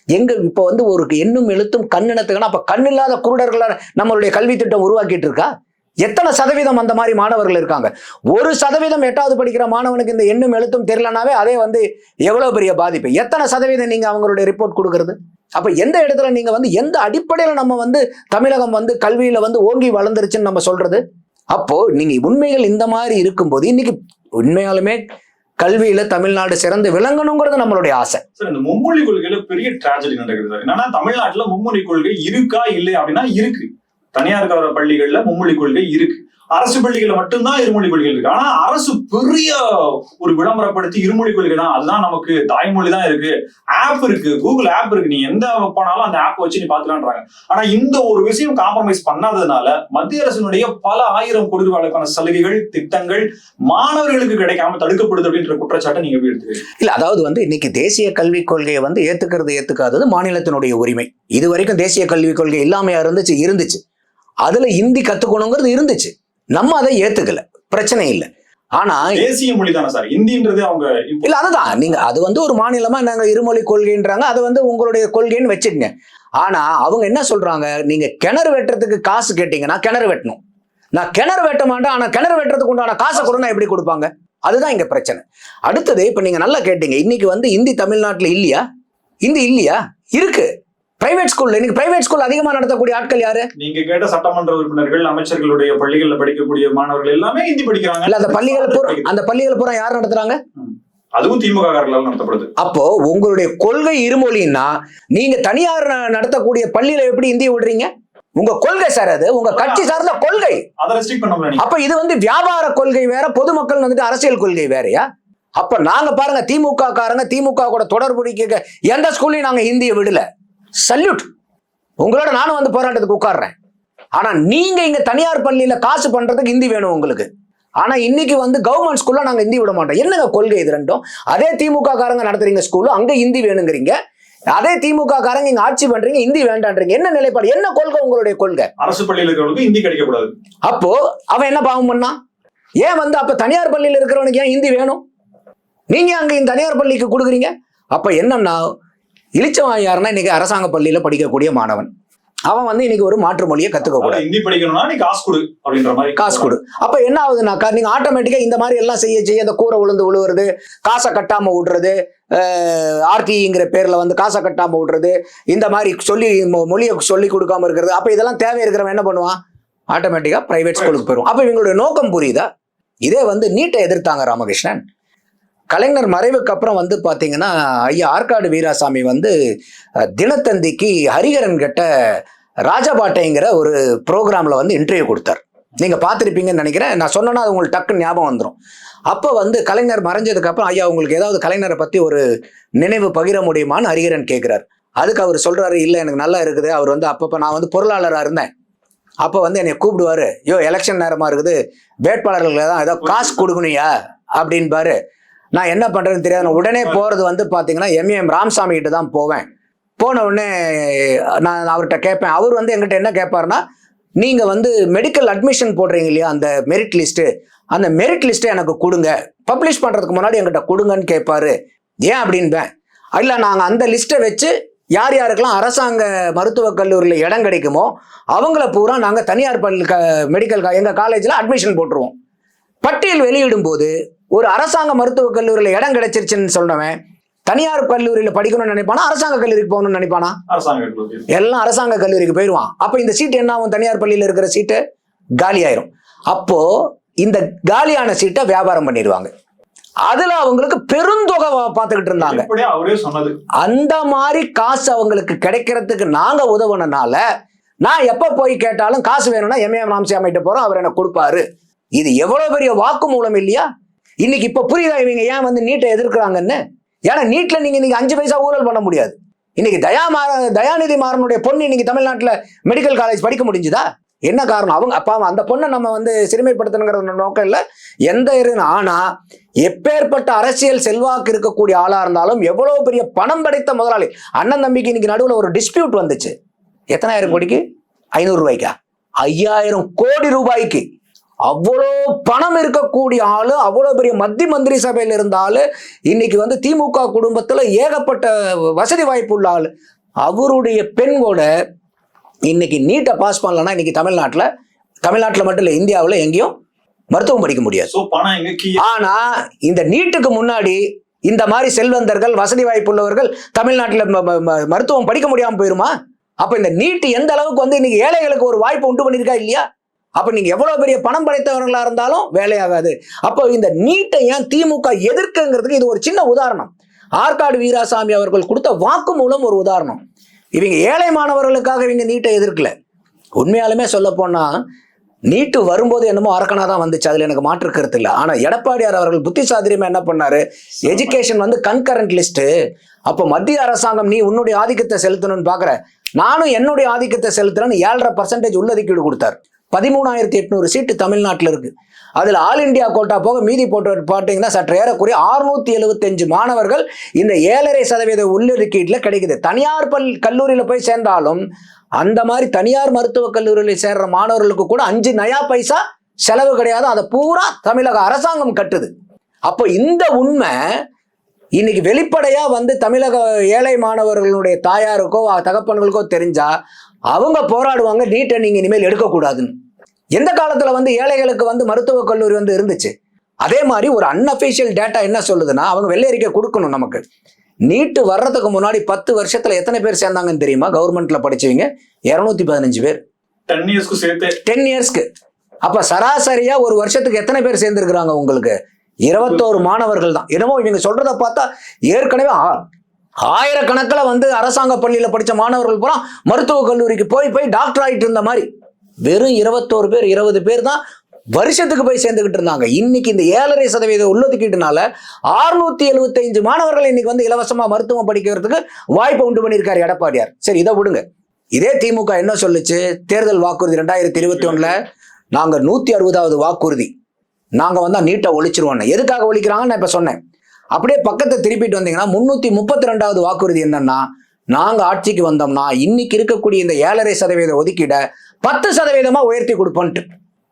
எங்க இப்போ வந்து ஒரு எண்ணும் எழுத்தும் கண்ணெனத்துக்குன்னா அப்ப கண் இல்லாத குருடர்களை நம்மளுடைய கல்வி திட்டம் உருவாக்கிட்டு இருக்கா? எத்தனை சதவீதம் அந்த மாதிரி மாணவர்கள் இருக்காங்க? ஒரு சதவீதம் எட்டாவது படிக்கிற மாணவனுக்கு இந்த எண்ணும் எழுத்தும் தெரியலனாவே அதே வந்து எவ்வளவு பெரிய பாதிப்பு? எத்தனை சதவீதம் நீங்க அவங்களுடைய ரிப்போர்ட் கொடுக்கறது? அப்ப எந்த இடத்துல நீங்க வந்து எந்த அடிப்படையில நம்ம வந்து தமிழகம் வந்து கல்வியில வந்து ஓங்கி வளர்ந்துருச்சுன்னு நம்ம சொல்றது? அப்போ நீங்க உண்மைகள் இந்த மாதிரி இருக்கும்போது இன்னைக்கு உண்மையாலுமே கல்வியில தமிழ்நாடு சிறந்து விளங்கணுங்கிறது நம்மளுடைய ஆசை. சார் இந்த மும்மொழி கொள்கையில பெரிய டிராஜடி நடக்குது என்னன்னா தமிழ்நாட்டுல மும்மொழி கொள்கை இருக்கா இல்லையா அப்படின்னா இருக்கு. தனியார் கவர பள்ளிகள்ல மும்மொழி கொள்கை இருக்கு. அரசு பள்ளிகள்ல மட்டும்தான் இருமொழி கொள்கை இருக்கு. ஆனா அரசு பெரிய ஒரு விளம்பரப்படுத்தி இருமொழி கொள்கை தான். அதுதான் நமக்கு தாய்மொழி தான் இருக்கு. ஆப் இருக்கு. கூகுள் ஆப் இருக்கு. நீ எந்த போனாலும் அந்த ஆப் வச்சு நீ பாத்துலான்றாங்க ஆனா இந்த ஒரு விஷயம் காம்ப்ரமைஸ் பண்ணாததுனால மத்திய அரசினுடைய பல ஆயிரம் கோடி ரூபாய்க்கான சலுகைகள் திட்டங்கள் மாணவர்களுக்கு கிடைக்காம தடுக்கப்படுது அப்படின்ற குற்றச்சாட்டை நீங்க எப்படி இல்ல அதாவது வந்து இன்னைக்கு தேசிய கல்விக் கொள்கையை வந்து ஏத்துக்கிறது ஏத்துக்காதது மாநிலத்தினுடைய உரிமை. இது வரைக்கும் தேசிய கல்விக் கொள்கை இல்லாமையா இருந்துச்சு இருந்துச்சு. அதுல ஹிந்தி கத்துக்கணுங்கிறது இருந்துச்சு. நம்ம அதை ஏத்துக்கல. பிரச்சனை இல்லை. ஆனா தேசிய மொழி தானே சார்? இந்தின்றது அவங்க இல்ல அதுதான். நீங்க அது வந்து ஒரு மாநிலமா நாங்க இருமொழி கொள்கைன்றாங்க அது வந்து உங்களுடைய கொள்கைன்னு வச்சுக்கங்க. ஆனா அவங்க என்ன சொல்றாங்க? நீங்க கிணறு வெட்டுறதுக்கு காசு கேட்டீங்கன்னா கிணறு வெட்டணும். நான் கிணறு வெட்ட மாட்டேன் ஆனா கிணறு வெட்டுறதுக்கு உண்டான காசை கொடுனா எப்படி கொடுப்பாங்க? அதுதான் இங்க பிரச்சனை. அடுத்தது இப்ப நீங்க நல்லா கேட்டீங்க. இன்னைக்கு வந்து இந்தி தமிழ்நாட்டுல இல்லையா? இந்தி இல்லையா? இருக்கு. பிரைவேட் ஸ்கூல்ல இன்னைக்கு பிரைவேட் ஸ்கூல் அதிகமா நடத்தக்கூடிய ஆட்கள் யாரு? நீங்க கேட்ட சட்டமன்ற உறுப்பினர்கள் அமைச்சர்களுடைய பள்ளிகள்ல படிக்கக்கூடிய மாணவர்கள் எல்லாமே ஹிந்தி படிக்கிறாங்க. இல்ல அந்த பள்ளிகள் பூரா அந்த பள்ளிகள் பூரா யார் நடத்துறாங்க? அதுவும் திமுக நடத்தப்படுது. அப்போ உங்களுடைய கொள்கை இருமொழின்னா நீங்க தனியார் நடத்தக்கூடிய பள்ளியில எப்படி இந்திய விடுறீங்க? உங்க கொள்கை சார் அது. உங்க கட்சி சார்ந்த கொள்கை. அப்ப இது வந்து வியாபார கொள்கை வேற பொதுமக்கள் வந்துட்டு அரசியல் கொள்கை வேறயா? அப்ப நாங்க பாருங்க திமுக காரங்க திமுக கூட தொடர்புடிக்க எந்த ஸ்கூல்லையும் நாங்க ஹிந்தியை விடல. சல்யூட் உங்களோட நானும் வந்து போராட்டத்துக்கு உட்கார்றேன். ஆனா நீங்க இங்க தனியார் பள்ளியில காசு பண்றதுக்கு ஹிந்தி வேணும் உங்களுக்கு. ஆனா இன்னைக்கு வந்து கவர்மெண்ட் ஸ்கூல்ல நாங்க ஹிந்தி விட மாட்டோம். என்னங்க கொள்கை இது ரெண்டும்? அதே திமுக காரங்க நடத்துறீங்க ஸ்கூல் அங்க ஹிந்தி வேணுங்கிறீங்க. அதே திமுக காரங்க இங்க ஆட்சி பண்றீங்க ஹிந்தி வேண்டான்றீங்க. என்ன நிலைப்பாடு? என்ன கொள்கை உங்களுடைய கொள்கை? அரசு பள்ளியில் இருக்கிறவங்களுக்கு ஹிந்தி கிடைக்கக்கூடாது. அப்போ அவன் என்ன பாவம் பண்ணான் ஏன் வந்து அப்ப தனியார் பள்ளியில் இருக்கிறவனுக்கு ஏன் ஹிந்தி வேணும்? நீங்க அங்க இந்த தனியார் பள்ளிக்கு கொடுக்குறீங்க? அப்ப என்னன்னா இளிச்சவன் யாருன்னா இன்னைக்கு அரசாங்க பள்ளியில படிக்கக்கூடிய மாணவன். அவன் வந்து இன்னைக்கு ஒரு மாற்று மொழியை கத்துக்க கூடாது. அதாவது ஹிந்தி படிக்கணும்னா நீ காசு கொடு அப்படின்ற மாதிரி. காசு கொடு. அப்ப என்ன ஆகுதுனாக்கா நீங்க ஆட்டோமேட்டிக்கா இந்த மாதிரி எல்லாம் செய்ய செய்ய இந்த கூரை விழுந்து விழுவுறது காசை கட்டாம விடுறது ஆர்டிங்கிற பேர்ல வந்து காசை கட்டாம விடுறது இந்த மாதிரி சொல்லி மொழியை சொல்லி கொடுக்காம இருக்கிறது அப்ப இதெல்லாம் தேவை இருக்கிறவன் என்ன பண்ணுவான்? ஆட்டோமேட்டிக்கா பிரைவேட் ஸ்கூலுக்கு போயிடும் அப்ப இவங்களுடைய நோக்கம் புரியுதா? இதே வந்து நீட்டை எதிர்த்தாங்க ராமகிருஷ்ணன். கலைஞர் மறைவுக்கு அப்புறம் வந்து பார்த்தீங்கன்னா ஐயா ஆற்காடு வீராசாமி வந்து தினத்தந்திக்கு ஹரிகரன் கிட்ட ராஜபாட்டைங்கிற ஒரு ப்ரோக்ராமில் வந்து இன்டர்வியூ கொடுத்தார். நீங்கள் பார்த்துருப்பீங்கன்னு நினைக்கிறேன். நான் சொன்னேன்னா அது உங்களுக்கு டக்குன்னு ஞாபகம் வந்துடும் அப்போ வந்து கலைஞர் மறைஞ்சதுக்கப்புறம் ஐயா உங்களுக்கு ஏதாவது கலைஞரை பற்றி ஒரு நினைவு பகிர முடியுமான்னு ஹரிகரன் கேட்குறாரு அதுக்கு அவர் சொல்கிறாரு இல்லை எனக்கு நல்லா இருக்குது. அவர் வந்து அப்பப்போ நான் வந்து பொருளாளராக இருந்தேன். அப்போ வந்து என்னை கூப்பிடுவாரு. யோ எலெக்ஷன் நேரமாக இருக்குது. வேட்பாளர்களுக்கு தான் ஏதோ காசு கொடுக்கணுயா அப்படின்பாரு. நான் என்ன பண்றேன்னு தெரியாது. நான் உடனே போறது வந்து பாத்தீங்கன்னா எம்ஏஎம் ராமசாமி கிட்ட தான் போவேன். போன உடனே நான் அவர்கிட்ட கேட்பேன். அவர் வந்து எங்கிட்ட என்ன கேட்பாருன்னா நீங்க வந்து மெடிக்கல் அட்மிஷன் போடுறீங்க இல்லையா அந்த மெரிட் லிஸ்ட் அந்த மெரிட் லிஸ்ட்டை எனக்கு கொடுங்க. பப்ளிஷ் பண்றதுக்கு முன்னாடி என்கிட்ட கொடுங்கன்னு கேட்பாரு. ஏன் அப்படின்பேன். இல்லை நாங்கள் அந்த லிஸ்ட்டை வச்சு யார் யாருக்கெல்லாம் அரசாங்க மருத்துவக் கல்லூரியில் இடம் கிடைக்குமோ அவங்கள பூரா நாங்கள் தனியார் பள்ளி க மெடிக்கல் எங்கள் காலேஜில் அட்மிஷன் போட்டுருவோம். பட்டியல் வெளியிடும் போது ஒரு அரசாங்க மருத்துவக் கல்லூரியில் இடம் கிடைச்சிருச்சுன்னு சொன்னவன் தனியார் கல்லூரியில் படிக்கணும்னு நினைப்பானா? அரசாங்க கல்லூரிக்கு போகணும்னு நினைப்பானா. எல்லாம் அரசாங்க கல்லூரிக்கு போயிடுவான் அப்போ இந்த சீட் என்ன ஆகும்? தனியார் பள்ளியில் இருக்கிற சீட்டு காலி ஆயிரும் அப்போ இந்த காலியான சீட்டை வியாபாரம் பண்ணிடுவாங்க. அதுல அவங்களுக்கு பெருந்தொகை பார்த்துக்கிட்டு இருந்தாங்க. அந்த மாதிரி காசு அவங்களுக்கு கிடைக்கிறதுக்கு நாங்க உதவுனனால நான் எப்ப போய் கேட்டாலும் காசு வேணும்னா எம்ஏஎம் ராமசாமிகிட்ட போறோம் அவர் எனக்கு கொடுப்பாரு. இது எவ்வளவு பெரிய வாக்கு மூலம் இல்லையா? இன்னைக்கு இப்ப புரியுதா இவங்க ஏன் வந்து நீட்டை எதிர்க்கிறாங்கன்னு? ஏன்னா நீட்ல நீங்க இன்னைக்கு அஞ்சு பைசா ஊழல் பண்ண முடியாது. இன்னைக்கு தயா மாற தயாநிதி மாறனுடைய பொண்ணு இன்னைக்கு தமிழ்நாட்டுல மெடிக்கல் காலேஜ் படிக்க முடிஞ்சுதா? என்ன காரணம்? அவங்க அப்பா அந்த பொண்ணை நம்ம வந்து சிறுமைப்படுத்தணுங்கிற நோக்கம் இல்லை. எந்த இரு ஆனா எப்பேற்பட்ட அரசியல் செல்வாக்கு இருக்கக்கூடிய ஆளா இருந்தாலும் எவ்வளவு பெரிய பணம் படைத்த முதலாளி. அண்ணன் தம்பிக்கு இன்னைக்கு நடுவில் ஒரு டிஸ்பியூட் வந்துச்சு. எத்தனாயிரம் கோடிக்கு? ஐநூறு ரூபாய்க்கா? ஐயாயிரம் கோடி ரூபாய்க்கு. அவ்வளோ பணம் இருக்கக்கூடிய ஆளு அவ்வளோ பெரிய மத்திய மந்திரி சபையில் இருந்த ஆளு இன்னைக்கு வந்து திமுக குடும்பத்துல ஏகப்பட்ட வசதி வாய்ப்பு உள்ள ஆளு. அவருடைய பெண்கூட இன்னைக்கு நீட்டை பாஸ் பண்ணலன்னா இன்னைக்கு தமிழ்நாட்டில் தமிழ்நாட்டில் மட்டும் இல்லை இந்தியாவில் எங்கேயும் மருத்துவம் படிக்க முடியாது. சோ பணம் எங்க கீ ஆனா இந்த நீட்டுக்கு முன்னாடி இந்த மாதிரி செல்வந்தர்கள் வசதி வாய்ப்புள்ளவர்கள் தமிழ்நாட்டில் மருத்துவம் படிக்க முடியாம போயிருமா? அப்ப இந்த நீட் எந்த அளவுக்கு வந்து இன்னைக்கு ஏழைகளுக்கு ஒரு வாய்ப்பு உண்டு பண்ணியிருக்கா இல்லையா? அப்ப நீங்க எவ்வளவு பெரிய பணம் படைத்தவர்களா இருந்தாலும் வேலையாகாது அப்போ இந்த நீட்டை ஏன் திமுக எதிர்க்குங்கிறதுக்கு இது ஒரு சின்ன உதாரணம். ஆற்காடு வீராசாமி அவர்கள் கொடுத்த வாக்கு மூலம் ஒரு உதாரணம். இவங்க ஏழை மாணவர்களுக்காக இவங்க நீட்டை எதிர்க்கல. உண்மையாலுமே சொல்ல போனா நீட்டு வரும்போது என்னமோ அரக்கனா தான் வந்துச்சு. அதுல எனக்கு மாற்று கருத்து இல்லை. ஆனா எடப்பாடியார் அவர்கள் புத்திசாதிரியமா என்ன பண்ணாரு? எஜுகேஷன் வந்து கன்கரண்ட் லிஸ்ட் அப்போ மத்திய அரசாங்கம் நீ உன்னுடைய ஆதிக்கத்தை செலுத்தணும்னு பாக்குற. நானும் என்னுடைய ஆதிக்கத்தை செலுத்துறேன்னு ஏழரை பர்சன்டேஜ் உள்ளதுக்கீடு கொடுத்தார். பதிமூணாயிரத்தி எட்நூறு சீட்டு தமிழ்நாட்டில் இருக்கு. அதில் ஆல் இந்தியா கோட்டா போக மீதி போட்டு பார்த்தீங்கன்னா சற்று ஏறக்குறைய அறுநூத்தி எழுபத்தஞ்சு மாணவர்கள் இந்த ஏழரை சதவீத உள்ளொதுக்கீட்டில் கிடைக்குது. தனியார் பல் கல்லூரியில் போய் சேர்ந்தாலும் அந்த மாதிரி தனியார் மருத்துவக் கல்லூரியில் சேர்ற மாணவர்களுக்கு கூட அஞ்சு நயா பைசா செலவு கிடையாது. அதை பூரா தமிழக அரசாங்கம் கட்டுது. அப்போ இந்த உண்மை இன்னைக்கு வெளிப்படையா வந்து தமிழக ஏழை மாணவர்களுடைய தாயாருக்கோ தகப்பன்களுக்கோ தெரிஞ்சா அவங்க போராடுவாங்க நீட்டை நீங்க இனிமேல் எடுக்கக்கூடாதுன்னு. எந்த காலத்துல வந்து ஏழைகளுக்கு வந்து மருத்துவக் கல்லூரி வந்து இருந்துச்சு? அதே மாதிரி ஒரு அன்அஃபிஷியல் டேட்டா என்ன சொல்லுதுன்னா அவங்க வெள்ளை அறிக்கை கொடுக்கணும் நமக்கு. நீட்டு வர்றதுக்கு முன்னாடி பத்து வருஷத்துல எத்தனை பேர் சேர்ந்தாங்கன்னு தெரியுமா? கவர்மெண்ட்ல படிச்சவங்க? இருநூத்தி பதினஞ்சு பேர். டென் இயர்ஸ்க்கு சேர்த்து. டென் இயர்ஸ்க்கு அப்ப சராசரியா ஒரு வருஷத்துக்கு எத்தனை பேர் சேர்ந்துருக்குறாங்க உங்களுக்கு? இருபத்தோரு மாணவர்கள் தான். என்னமோ இவங்க சொல்றத பார்த்தா ஏற்கனவே ஆயிரக்கணக்கில் வந்து அரசாங்க பள்ளியில் படித்த மாணவர்கள் பூரா மருத்துவக் கல்லூரிக்கு போய் போய் டாக்டர் ஆகிட்டு இருந்த மாதிரி. வெறும் இருபத்தோரு பேர் இருபது பேர் தான் வருஷத்துக்கு போய் சேர்ந்துக்கிட்டு இருந்தாங்க. இன்னைக்கு இந்த ஏழரை சதவீத உள்ளொதுக்கீட்டுனால அறுநூத்தி எழுபத்தைந்து மாணவர்கள் இன்னைக்கு வந்து இலவசமா மருத்துவம் படிக்கிறதுக்கு வாய்ப்பு உண்டு பண்ணியிருக்காரு எடப்பாடியார். சரி இதை விடுங்க. இதே திமுக என்ன சொல்லுச்சு? தேர்தல் வாக்குறுதி ரெண்டாயிரத்தி இருபத்தி ஒண்ணுல நாங்க நூத்தி அறுபதாவது வாக்குறுதி. நாங்க வந்தா நீட்டா ஒழிச்சிருவோம் எதுக்காக ஒழிக்கிறாங்கன்னு நான் இப்ப சொன்னேன். அப்படியே பக்கத்தை திருப்பிட்டு வந்தீங்கன்னா முன்னூத்தி முப்பத்தி ரெண்டாவது வாக்குறுதி என்னன்னா நாங்க ஆட்சிக்கு வந்தோம்னா இன்னைக்கு இருக்கக்கூடிய இந்த ஏழரை சதவீத ஒதுக்கீடை பத்து சதவீதமா உயர்த்தி கொடுப்போன்ட்டு.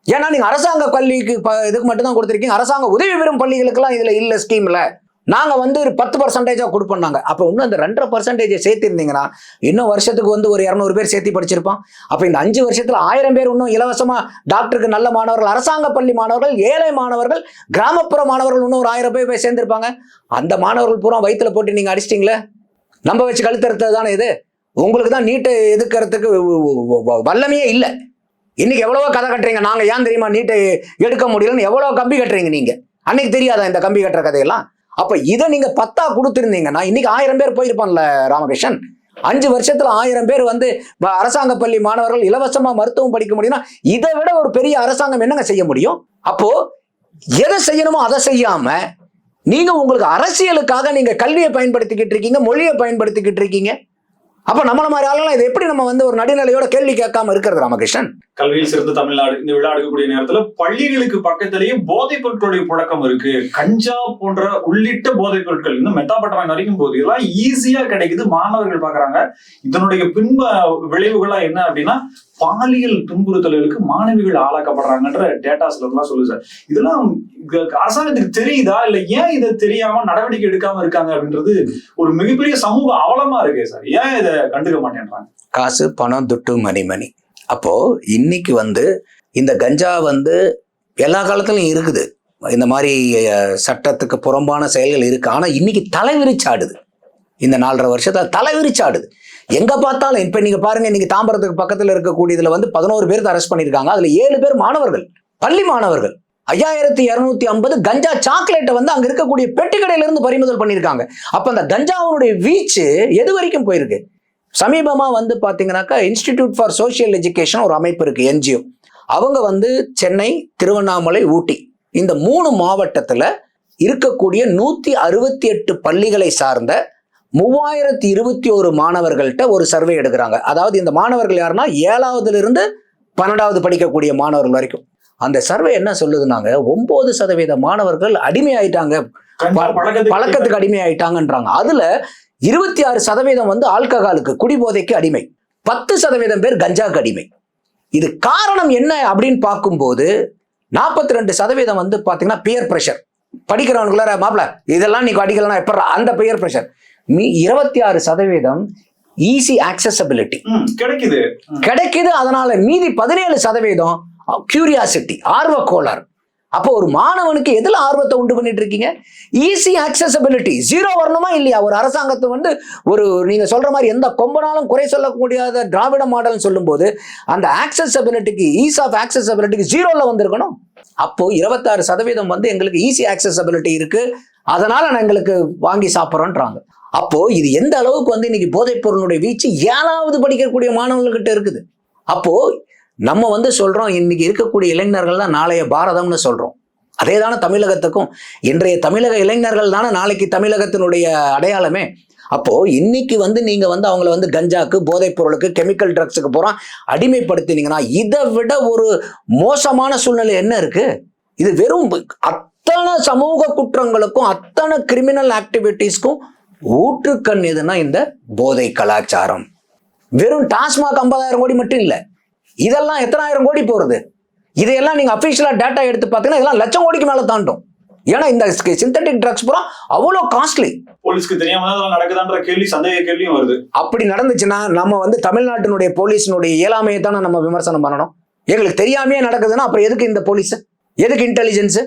ஏன்னா நீங்க அரசாங்க பள்ளிக்கு இதுக்கு மட்டும்தான் கொடுத்துருக்கீங்க. அரசாங்க உதவி பெறும் பள்ளிகளுக்கெல்லாம் இதுல இல்ல ஸ்கீம்ல நாங்கள் வந்து ஒரு பத்து பர்சன்டேஜாக கொடுப்போம் நாங்கள் அப்போ இன்னும் அந்த ரெண்டரை பர்சன்டேஜை சேர்த்திருந்தீங்கன்னா இன்னும் வருஷத்துக்கு வந்து ஒரு இரநூறு பேர் சேர்த்து படிச்சிருப்பான் அப்போ இந்த அஞ்சு வருஷத்தில் ஆயிரம் பேர் இன்னும் இலவசமாக டாக்டருக்கு நல்ல மாணவர்கள் அரசாங்க பள்ளி மாணவர்கள் ஏழை மாணவர்கள் கிராமப்புற மாணவர்கள் இன்னும் ஒரு ஆயிரம் பேர் போய் சேர்ந்துருப்பாங்க. அந்த மாணவர்கள் பூரா வயிற்றுல போட்டு நீங்கள் அடிச்சிட்டிங்களே? நம்ம வச்சு கழுத்தறுத்தது தானே இது? உங்களுக்கு தான் நீட்டை எதுக்கிறதுக்கு வ- வல்லமையே இல்லை. இன்னைக்கு எவ்வளவோ கதை கட்டுறீங்க. நாங்கள் ஏன் தெரியுமா நீட்டை எடுக்க முடியலன்னு எவ்வளோ கம்பி கட்டுறீங்க நீங்கள் அன்னைக்கு தெரியாதா இந்த கம்பி கட்டுற கதையெல்லாம்? அப்ப இதை நீங்க பத்தா கொடுத்துருந்தீங்கன்னா இன்னைக்கு ஆயிரம் பேர் போயிருப்பான்ல ராமகிருஷ்ணன்? அஞ்சு வருஷத்துல ஆயிரம் பேர் வந்து அரசாங்க பள்ளி மாணவர்கள் இலவசமா மருத்துவம் படிக்க முடியும்னா இதை விட ஒரு பெரிய அரசாங்கம் என்னங்க செய்ய முடியும்? அப்போ எதை செய்யணுமோ அதை செய்யாம நீங்க உங்களுக்கு அரசியலுக்காக நீங்க கல்வியை பயன்படுத்திக்கிட்டு இருக்கீங்க மொழியை பயன்படுத்திக்கிட்டு இருக்கீங்க. அப்ப நம்மள மாதிரி ஆளுங்களாம் இதை எப்படி நம்ம வந்து ஒரு நடுநிலையோட கேள்வி கேட்காம இருக்கிறது ராமகிருஷ்ணன்? கல்வியில் சிறந்த தமிழ்நாடு. இந்த விழா எடுக்கக்கூடிய நேரத்துல பள்ளிகளுக்கு பக்கத்திலேயே போதைப் பொருட்களுடைய புழக்கம் இருக்கு. கஞ்சா போன்ற உள்ளிட்ட போதைப் பொருட்கள் இந்த மெத்தாப்பட்டமை வரைக்கும் போது இதெல்லாம் ஈஸியா கிடைக்குது. மாணவர்கள் பாக்குறாங்க இதனுடைய பின்ப விளைவுகளா என்ன அப்படின்னா பாலியல் துன்புறுத்தல்களுக்கு மாணவிகள் ஆளாக்கப்படுறாங்கன்ற டேட்டாஸ்ல எல்லாம் சொல்லு சார். இதெல்லாம் அரசாங்கத்துக்கு தெரியுதா? இல்ல ஏன் இதை தெரியாம நடவடிக்கை எடுக்காம இருக்காங்க அப்படின்றது ஒரு மிகப்பெரிய சமூக அவலமா இருக்கே சார். ஏன் இதை கண்டுக்க மாட்டேன்றாங்க? காசு பணம் துட்டு மணிமணி அப்போ இன்னைக்கு வந்து இந்த கஞ்சா வந்து எல்லா காலத்திலும் இருக்குது. இந்த மாதிரி சட்டத்துக்கு புறம்பான செயல்கள் இருக்கு. ஆனா இன்னைக்கு தலைவிரிச்சாடுது. இந்த நாலரை வருஷத்துல தலைவிரிச்சாடுது. எங்க பார்த்தாலும் இப்ப நீங்க பாருங்க இன்னைக்கு தாம்பரத்துக்கு பக்கத்துல இருக்கக்கூடியதுல வந்து பதினோரு பேர் அரெஸ்ட் பண்ணிருக்காங்க அதுல ஏழு பேர் மாணவர்கள் பள்ளி மாணவர்கள். ஐயாயிரத்தி இருநூத்தி ஐம்பது கஞ்சா சாக்லேட்டை வந்து அங்க இருக்கக்கூடிய பெட்டி கடையில இருந்து பறிமுதல் பண்ணியிருக்காங்க. அப்ப அந்த கஞ்சாவுடைய வீச்சு எது வரைக்கும் போயிருக்கு? சமீபமா வந்து பாத்தீங்கன்னாக்கா இன்ஸ்டிடியூட் ஃபார் சோஷியல் எஜுகேஷன் ஒரு அமைப்பு இருக்கு என்ஜிஓ அவங்க வந்து சென்னை திருவண்ணாமலை ஊட்டி இந்த மூணு மாவட்டத்துல இருக்கக்கூடிய நூத்தி அறுபத்தி எட்டு பள்ளிகளை சார்ந்த மூவாயிரத்தி இருபத்தி ஒரு மாணவர்கள்ட்ட ஒரு சர்வே எடுக்கிறாங்க. அதாவது இந்த மாணவர்கள் யாருன்னா ஏழாவதுல இருந்து பன்னெண்டாவது படிக்கக்கூடிய மாணவர்கள் வரைக்கும். அந்த சர்வே என்ன சொல்லுதுனாங்க ஒன்பது சதவீத மாணவர்கள் அடிமையாயிட்டாங்க. பழக்கத்துக்கு பழக்கத்துக்கு அடிமை ஆயிட்டாங்கன்றாங்க அதுல இருபத்தி ஆறு சதவீதம் வந்து ஆல்கஹாலுக்கு குடிபோதைக்கு அடிமை. பத்து சதவீதம் பேர் கஞ்சாக்கு அடிமை. இது காரணம் என்ன அப்படின்னு பார்க்கும்போது நாற்பத்தி ரெண்டு சதவீதம் வந்து பாத்தீங்கன்னா பியர் ப்ரெஷர் படிக்கிறவனுக்குள்ள மாப்பிள இதெல்லாம் நீ அடிக்கலன்னா எப்ப அந்த பியர் ப்ரெஷர் மீ இருபத்தி ஆறு சதவீதம் ஈஸி ஆக்சசபிலிட்டி கிடைக்குது. கிடைக்குது அதனால மீதி பதினேழு சதவீதம் கியூரியாசிட்டி ஆர்வ கோளாறு அப்போ ஒரு மாணவனுக்கு எதுல ஆர்வத்தை உண்டு பண்ணிட்டு இருக்கீங்க? ஈஸி ஆக்சசபிலிட்டி ஜீரோ வரணுமா இல்லையா? ஒரு அரசாங்கத்தை வந்து ஒரு நீங்க சொல்ற மாதிரி எந்த கொம்பனாலும் குறை சொல்ல முடியாத திராவிட மாடல்னு சொல்லும்போது அந்த ஆக்சசபிலிட்டிக்கு ஈஸ் ஆஃப் ஆக்சசபிலிட்டிக்கு ஜீரோல வந்திருக்கணும். அப்போ இருபத்தாறு சதவீதம் வந்து எங்களுக்கு ஈஸி ஆக்சசபிலிட்டி இருக்கு. அதனால நான் எங்களுக்கு வாங்கி சாப்பிட்றோன்றாங்க. அப்போ இது எந்த அளவுக்கு வந்து இன்னைக்கு போதைப் பொருளுடைய வீச்சு ஏழாவது படிக்கக்கூடிய மாணவர்கள்கிட்ட இருக்குது. அப்போ நம்ம வந்து சொல்றோம் இன்னைக்கு இருக்கக்கூடிய இளைஞர்கள் தான் நாளைய பாரதம்னு சொல்றோம். அதே தானே தமிழகத்துக்கும். இன்றைய தமிழக இளைஞர்கள் தானே நாளைக்கு தமிழகத்தினுடைய அடையாளமே. அப்போ இன்னைக்கு வந்து நீங்க வந்து அவங்கள வந்து கஞ்சாக்கு போதைப் பொருளுக்கு கெமிக்கல் ட்ரக்ஸுக்கு போறோம் அடிமைப்படுத்தினீங்கன்னா இதை விட ஒரு மோசமான சூழ்நிலை என்ன இருக்கு? இது வெறும் அத்தனை சமூக குற்றங்களுக்கும் அத்தனை கிரிமினல் ஆக்டிவிட்டீஸ்க்கும் ஊற்றுக்கண் எதுனா இந்த போதை கலாச்சாரம். வெறும் டாஸ்மாக் ஐம்பதாயிரம் கோடி மட்டும் இல்லை. இதெல்லாம் எத்தனாயிரம் கோடி போறது? இதையெல்லாம் நீங்க அபிஷியலா டேட்டா எடுத்து பார்த்தீங்கன்னா இதெல்லாம் லட்சம் கோடிக்கு மேல தாண்டும். ஏன்னா இந்த சிந்தட்டிக் ட்ரக்ஸ் பூரா அவ்வளோ காஸ்ட்லி போலீஸ்க்கு தெரியாம நடக்குதான்ற கேள்வி சந்தேக கேள்வியும் வருது. அப்படி நடந்துச்சுன்னா நம்ம வந்து தமிழ்நாட்டினுடைய போலீஸினுடைய இயலாமையை தானே நம்ம விமர்சனம் பண்ணணும்? எங்களுக்கு தெரியாமையே நடக்குதுன்னா அப்புறம் எதுக்கு இந்த போலீஸ்? எதுக்கு இன்டெலிஜென்ஸ்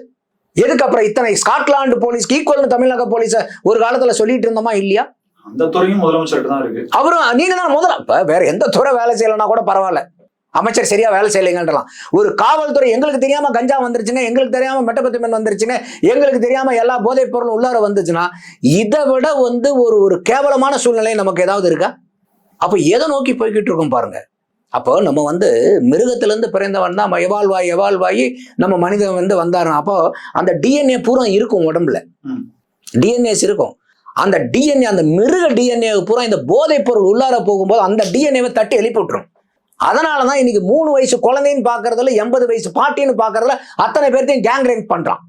எதுக்கு அப்புறம் இத்தனை ஸ்காட்லாந்து போலீஸ்க்கு ஈக்குவல் தமிழக போலீஸை ஒரு காலத்துல சொல்லிட்டு இருந்தோமா இல்லையா? அந்த துறையும் முதலமைச்சர்கிட்ட தான் இருக்கு. அவரும் நீங்க தான் முதல்ல இப்ப வேற எந்த துறை வேலை செய்யலைன்னா கூட பரவாயில்ல. அமைச்சர் சரியா வேலை செய்யலைங்கன்றலாம். ஒரு காவல்துறை எங்களுக்கு தெரியாம கஞ்சா வந்துருச்சுங்க எங்களுக்கு தெரியாம மெட்டபத்திமன் வந்துருச்சுங்க எங்களுக்கு தெரியாம எல்லா போதைப் பொருளும் உள்ளார வந்துச்சுன்னா இதை விட வந்து ஒரு ஒரு கேவலமான சூழ்நிலை நமக்கு ஏதாவது இருக்கா? அப்போ எதை நோக்கி போய்கிட்டு இருக்கோம் பாருங்க. அப்போ நம்ம வந்து மிருகத்திலேருந்து பிறந்தவன் தான். எவால்வ் ஆகி எவால்வ் ஆகி நம்ம மனிதன் வந்து வந்தாருன்னா அப்போ அந்த டிஎன்ஏ பூரா இருக்கும் உடம்புல. டிஎன்ஏஸ் இருக்கும். அந்த டிஎன்ஏ அந்த மிருக டிஎன்ஏ பூரா இந்த போதைப் பொருள் உள்ளார போகும்போது அந்த டிஎன்ஏவை தட்டி எழுப்பி விட்டுரும். அதனால தான் இன்னைக்கு மூணு வயசு குழந்தைன்னு பார்க்கறதுல எண்பது வயசு பாட்டின்னு பார்க்கறதுல அத்தனை பேர்த்தையும் கேங் ரேப் பண்றான்.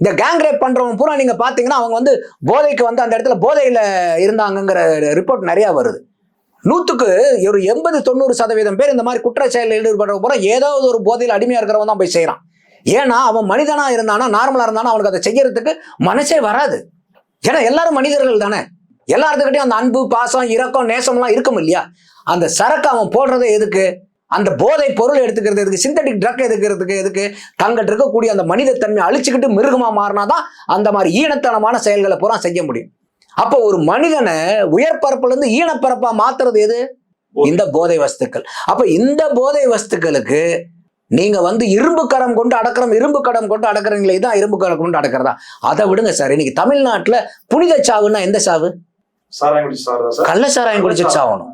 இந்த கேங் ரேப் பண்றவங்க பூரா நீங்க பாத்தீங்கன்னா அவங்க வந்து போதைக்கு வந்து அந்த இடத்துல போதையில இருந்தாங்கங்கிற ரிப்போர்ட் நிறைய வருது. நூற்றுக்கு ஒரு எண்பது தொண்ணூறு சதவீதம் பேர் இந்த மாதிரி குற்ற செயலில் ஈடுபடுற பூரா ஏதாவது ஒரு போதையில் அடிமையாக இருக்கிறவன் தான் போய் செய்கிறான் ஏன்னா அவன் மனிதனாக இருந்தானா நார்மலாக இருந்தானா அவனுக்கு அதை செய்யறதுக்கு மனசே வராது. ஏன்னா எல்லாரும் மனிதர்கள் தானே. எல்லாத்துக்கிட்டையும் அந்த அன்பு பாசம் இரக்கம் நேசம்லாம் இருக்கும் இல்லையா? அந்த சரக்கு அவன் போடுறது எதுக்கு? அந்த போதை பொருள் எடுத்துக்கிறது எதுக்கு? சிந்தட்டிக் ட்ரக் எடுக்கிறதுக்கு எதுக்கு? தங்கிட்ட இருக்கக்கூடிய அந்த மனிதத்தன்மையை அழிச்சுக்கிட்டு மாறினா தான் அந்த மாதிரி ஈனத்தனமான செயல்களை பூரா செய்ய முடியும். அப்போ ஒரு மனிதனை உயர் பரப்புல இருந்து ஈனப்பரப்பா மாத்துறது எது? இந்த போதை வஸ்துக்கள். அப்ப இந்த போதை வஸ்துக்களுக்கு நீங்க வந்து இரும்பு கரம் கொண்டு அடக்கிறோம் இரும்பு கடம் கொண்டு அடக்குறீங்களே இதான் இரும்பு கரம் கொண்டு அடக்கிறதா? அதை விடுங்க சார். இன்னைக்கு தமிழ்நாட்டுல புனித சாவுன்னா எந்த சாவு? கள்ள சாராயம் குடிச்சிட்டு சாவணும்.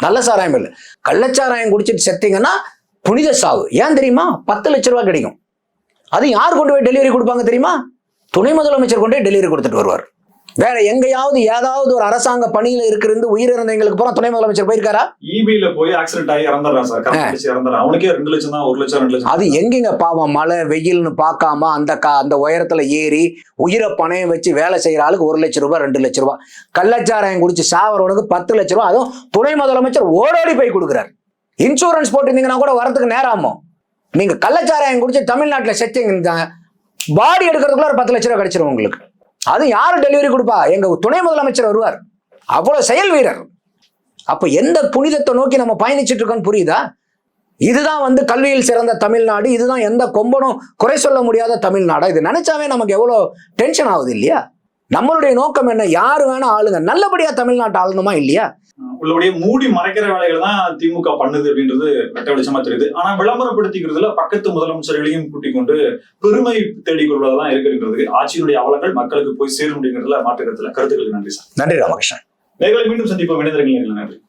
நல்ல சாராயம் இல்லை. கள்ளச்சாராயம் குடிச்சிட்டு செத்தீங்கன்னா புனித சாவு. ஏன் தெரியுமா? பத்து லட்ச ரூபாய் கிடைக்கும். அது யார் கொண்டு போய் டெலிவரி கொடுப்பாங்க தெரியுமா? துணை முதலமைச்சர் கொண்டு டெலிவரி கொடுத்துட்டு வருவார். வேற எங்கேயாவது ஏதாவது ஒரு அரசாங்க பணியில இருக்கிறது உயிரிழந்தவங்களுக்கு பூரா துணை முதலமைச்சர் போயிருக்காரா? ஈபில போய் ஆக்சிடென்ட் ஆகி இறந்துடுறான் சார். அவனுக்கே ரெண்டு லட்சம் தான் ஒரு லட்சம் ரெண்டு லட்சம். அது எங்கெங்க பாவம்? மழை வெயில்னு பார்க்காம அந்த கா அந்த உயரத்துல ஏறி உயிரை பணையம் வச்சு வேலை செய்யற ஆளுக்கு ஒரு லட்ச ரூபாய் ரெண்டு லட்ச ரூபாய். கள்ளச்சாராயம் குடிச்சு சாவரவனுக்கு பத்து லட்ச ரூபாய். அதுவும் துணை முதலமைச்சர் ஓடோடி போய் கொடுக்குறாரு. இன்சூரன்ஸ் போட்டிருந்தீங்கன்னா கூட வரதுக்கு நேரம்? ஆகும் நீங்க கள்ளச்சாராயம் குடிச்சு தமிழ்நாட்டில் செத்தீங்க பாடி எடுக்கிறதுக்குள்ள ஒரு பத்து லட்ச ரூபாய் கிடைச்சிரும் உங்களுக்கு. அது யார் டெலிவரி கொடுப்பா? எங்க துணை முதலமைச்சர் வருவார். அவ்வளவு செயல் வீரர். அப்ப எந்த புனிதத்தை நோக்கி நம்ம பயணிச்சுட்டு இருக்கோம்னு புரியுதா? இதுதான் வந்து கல்வியில் சிறந்த தமிழ்நாடு. இதுதான் எந்த கொம்பனும் குறை சொல்ல முடியாத தமிழ்நாடா? இது நினைச்சாவே நமக்கு எவ்வளோ டென்ஷன் ஆகுது இல்லையா? நம்மளுடைய நோக்கம் என்ன? யார் வேணா ஆளுங்க. நல்லபடியா தமிழ்நாட்டை ஆளணுமா இல்லையா? உள்ளபடியே மூடி மறைக்கிற வேலைகள் தான் திமுக பண்ணுது அப்படின்றது வெட்ட வெளிச்சமா தெரியுது. ஆனா விளம்பரப்படுத்திக்கிறதுல பக்கத்து முதலமைச்சர்களையும் கூட்டிக் கொண்டு பெருமை தேடிக் கொள்வதெல்லாம் இருக்குன்றது ஆட்சியினுடைய அவலங்கள் மக்களுக்கு போய் சேரும் அப்படிங்கிறதுல மாற்றுக்கிறதுல கருத்துக்களுக்கு நன்றி சார். நன்றி ராமகிருஷ்ணன். நேர்களை மீண்டும் சந்திப்போம். இணைந்திருக்கீங்க நன்றி.